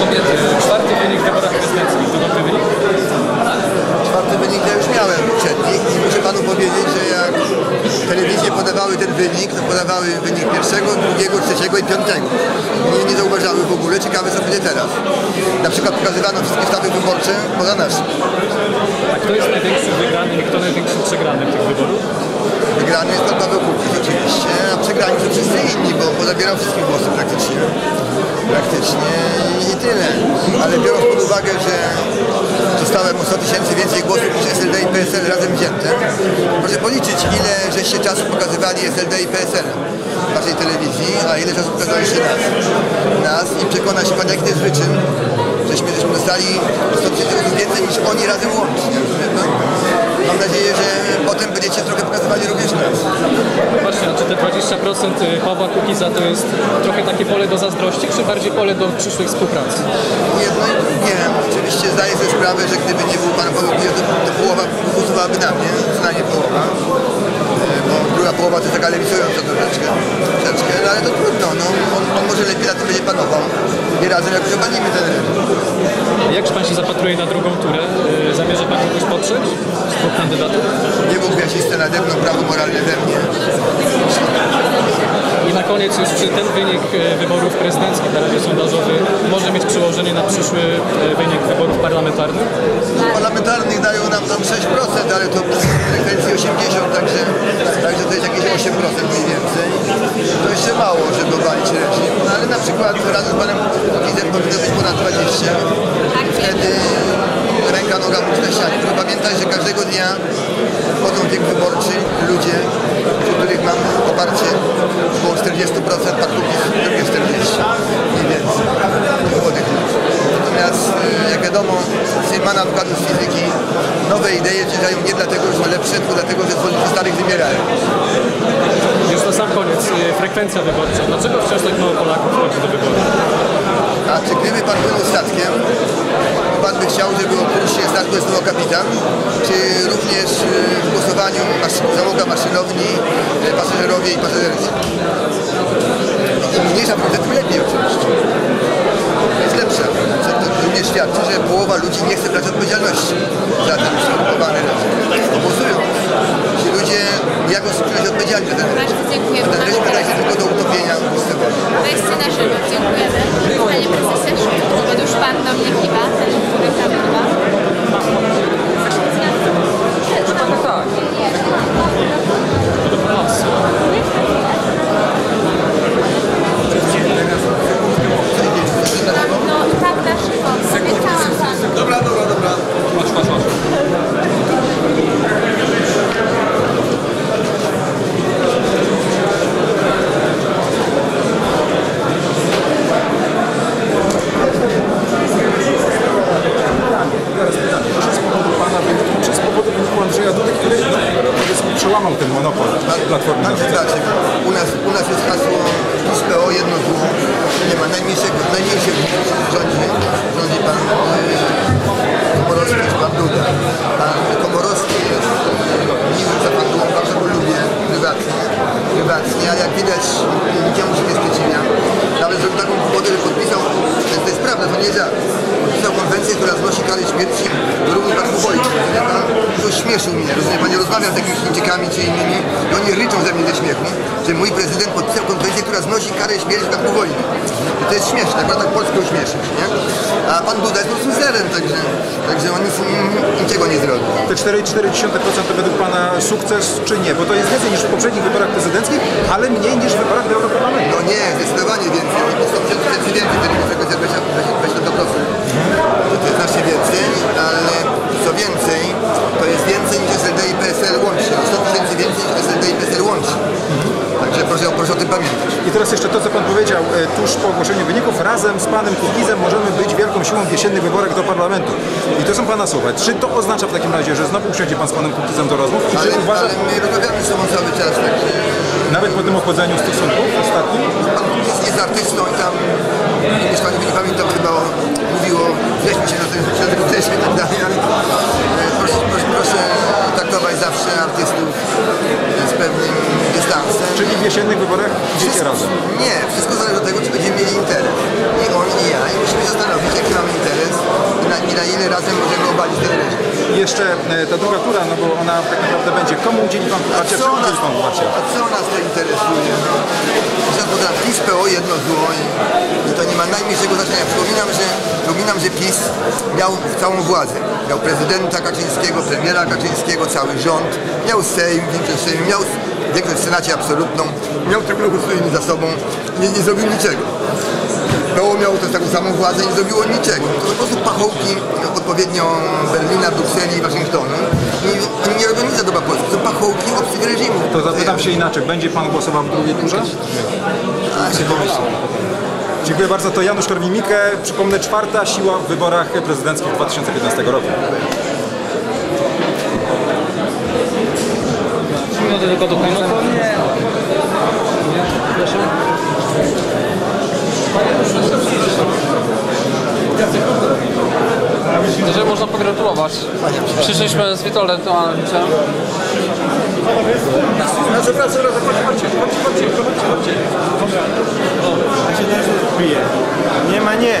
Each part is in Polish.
kobiety. Czwarty wynik w wyborach prezydenckich. To dobry wynik? Czwarty wynik ja już miałem poprzednich i muszę panu powiedzieć, że jak telewizje podawały ten wynik, to podawały wynik pierwszego, drugiego, trzeciego i piątego. Nie, nie zauważały w ogóle, ciekawe co będzie teraz. Na przykład pokazywano wszystkie sztaby wyborcze poza naszym. A kto jest największy wygrany i kto największy przegrany tych wyborów? Wygrany jest pan Paweł Kukiz oczywiście, a przegrani są wszyscy inni, bo pozabierał wszystkich głosów praktycznie. Praktycznie i tyle. Ale biorąc pod uwagę, że dostałem o 100 tysięcy więcej głosów niż SLD i PSL razem wzięte, proszę policzyć ile żeście czasu pokazywali SLD i PSL w waszej telewizji, a ile czasu pokazaliście nas. Nas i przekona się pan jaki to jest wyczyn, żeśmy, żeśmy dostali o 100 tysięcy więcej niż oni razem łącznie. Mam nadzieję, że potem będziecie trochę pokazywali również nas. Właśnie, a czy te 20% Pawła Kukiza to jest trochę takie pole do zazdrości, czy bardziej pole do przyszłej współpracy? Jedno i drugie. Oczywiście zdaję sobie sprawę, że gdyby nie był pan Paweł Kukiz, to, to połowa głosowałaby na mnie, przynajmniej połowa. E, Bo druga połowa to jest taka lewicująca troszeczkę, troszeczkę, no ale to trudno, no. on, on może lepiej na tym będzie panował i razem jakoś obalimy ten. Jak pan się zapatruje na drugą turę? Y, Zamierza pan kogoś poprzeć dwóch kandydatów? Nie mógł gwiaździste nade mną prawo moralne we mnie. Koniec już czy ten wynik e, wyborów prezydenckich na razie sondażowy może mieć przełożenie na przyszły e, wynik wyborów parlamentarnych? Parlamentarnych dają nam tam 6%, ale to frekwencji 80, także, także to jest jakieś 8% mniej więcej. To jeszcze mało, żeby obalić reżim, no ale na przykład razem z panem Kizem powinno być ponad 20. Wtedy ręka, noga, mózg na ścianie. Pamiętać, że każdego dnia wchodzą w wiek wyborczy ludzie, których mam poparcie około 40%, pan Kukiz drugie 40, mniej więcej, młodych ludzi. Natomiast y, jak wiadomo, Sejmana Wykładu z Fizyki nowe idee czytają nie dlatego, że są lepsze, tylko dlatego, że wymierają. Już na sam koniec, e, frekwencja wyborcza. Dlaczego wciąż tak mało Polaków chodzi do wyborów? A czy gdyby pan płynął statkiem, pan by chciał, żeby oprócz się statku jest kapitan, czy również y, w głosowaniu maszy, załoga maszynowni, y, pasażerowie i pasażerscy? Im mniejsza procent, tym lepiej oczywiście. Jest lepsza. Co to również świadczy, że połowa ludzi nie chce brać odpowiedzialności za ten jakoś czują się za ten. Bardzo dziękuję. Ten wydaje się tylko do utopienia w pustym wodzie. Weźcie na żywo. Dziękujemy. Panie prezesie, już pan do mnie kiwa, ten, który tam kiwa. No tak na żywo. Obiecałam panu. Dobra, dobra, dobra. Masz, masz, masz. Czy z powodu pana wyniku, czy z powodu wyniku Andrzeja Dudy, który no, powiedzmy przełamał ten monopol Platformy Obywatelskiej? zobaczy, u nas, u nas jest hasło PiS-PO jedno zło. Nie ma najmniejszego, najmniejszych rządzi, rządzi pan e, Komorowski, jest pan Duda. Pan Komorowski jest e, miły za pan Dudą, bardzo go lubię prywatnie, prywatnie, ale jak widać niczemu się nie sprzeciwia. Nawet zrobił taką głupotę, że podpisał, to, to jest prawda, to nie jest żart. Podpisał konwencję, która znosi karę śmierci do równych parkowojów. Rozumie pan? To śmieszył mnie, rozumie pan? Nie rozmawiam z jakimiś Chińczykami czy innymi i oni ryczą ze mnie ze śmiechu, że mój prezydent podpisał konwencję, która znosi karę śmierci w parku wojny. I to jest śmieszne, tak tak Polskę ośmieszyć, nie? A pan Duda jest po prostu zerem, także, także on nic, niczego nie zrobi. Te 4,4% to według pana sukces, czy nie? Bo to jest więcej niż w poprzednich wyborach prezydenckich, ale mniej niż w wyborach do Europarlamentu. No nie, zdecydowanie więcej. 100 tysięcy więcej, wtedy I teraz jeszcze to, co pan powiedział e, tuż po ogłoszeniu wyników, razem z panem Kukizem możemy być wielką siłą w jesiennych wyborach do parlamentu. I to są pana słowa. Czy to oznacza w takim razie, że znowu usiądzie pan z panem Kukizem do rozmów? I Ale, czy uważa, ale my rozmawiamy z sobą cały czas, także nawet po tym ochłodzeniu stosunków ostatnim, pan jest, jest artystą i tam mieszkanie, nie pamiętam, chyba mówiło, weźmy się na tym, na tego teście i tak dalej, ale e, proszę, proszę, proszę traktować zawsze artystów razem? Nie, wszystko zależy od tego, czy będziemy mieli interes. I on, i ja. I musimy się zastanowić, na ile razem możemy obalić ten reżim. I jeszcze e, ta druga tura, no bo ona tak naprawdę będzie. Komu udzieli pan poparcia, Co czemu udzieli pan poparcia? a co nas to interesuje? Że PiS PO jedno zło i, i to nie ma najmniejszego znaczenia. Przypominam, że, przypominam, że PiS miał całą władzę. Miał prezydenta Kaczyńskiego, premiera Kaczyńskiego, cały rząd, miał Sejm, większość Sejmu, miał większość w Senacie absolutną, miał Trybunał Konstytucyjny za sobą, nie, nie zrobił niczego. PO miało też taką samą władzę nie zrobiło niczego. To po prostu pachołki odpowiednio Berlina, Brukseli i Waszyngtonu. I nie robią nic za dobra Polski. To są pachołki obcych reżimów. To zapytam się inaczej. Będzie pan głosował w drugiej turze? A, się. Dziękuję bardzo. To Janusz Korwin-Mikke. Przypomnę, czwarta siła w wyborach prezydenckich 2015 roku. Minuty tylko do końca. Proszę. To, że można pogratulować. Przyszliśmy z Witoldem Tomanowiczem. Proszę, proszę, proszę, chodźcie, chodźcie, chodźcie, chodźcie, chodźcie. Nie ma nie.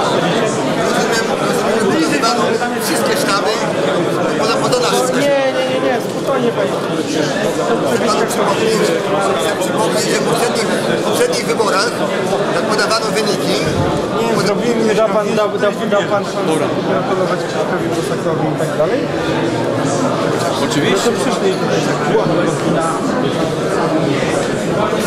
Rozumiem, rozumiem, wyzywano wszystkie sztaby, poza poza nasze. Nie, nie, nie, nie, spokojnie panie. Panu przypomnieć, chcę przypomnieć, że w poprzednich, w poprzednich wyborach, jak podawano wyniki, Nie, zrobimy, da pan, da, da, da pan szansę gratulować Krzysztofowi Bosakowi i tak dalej? Oczywiście. No to przyszli tak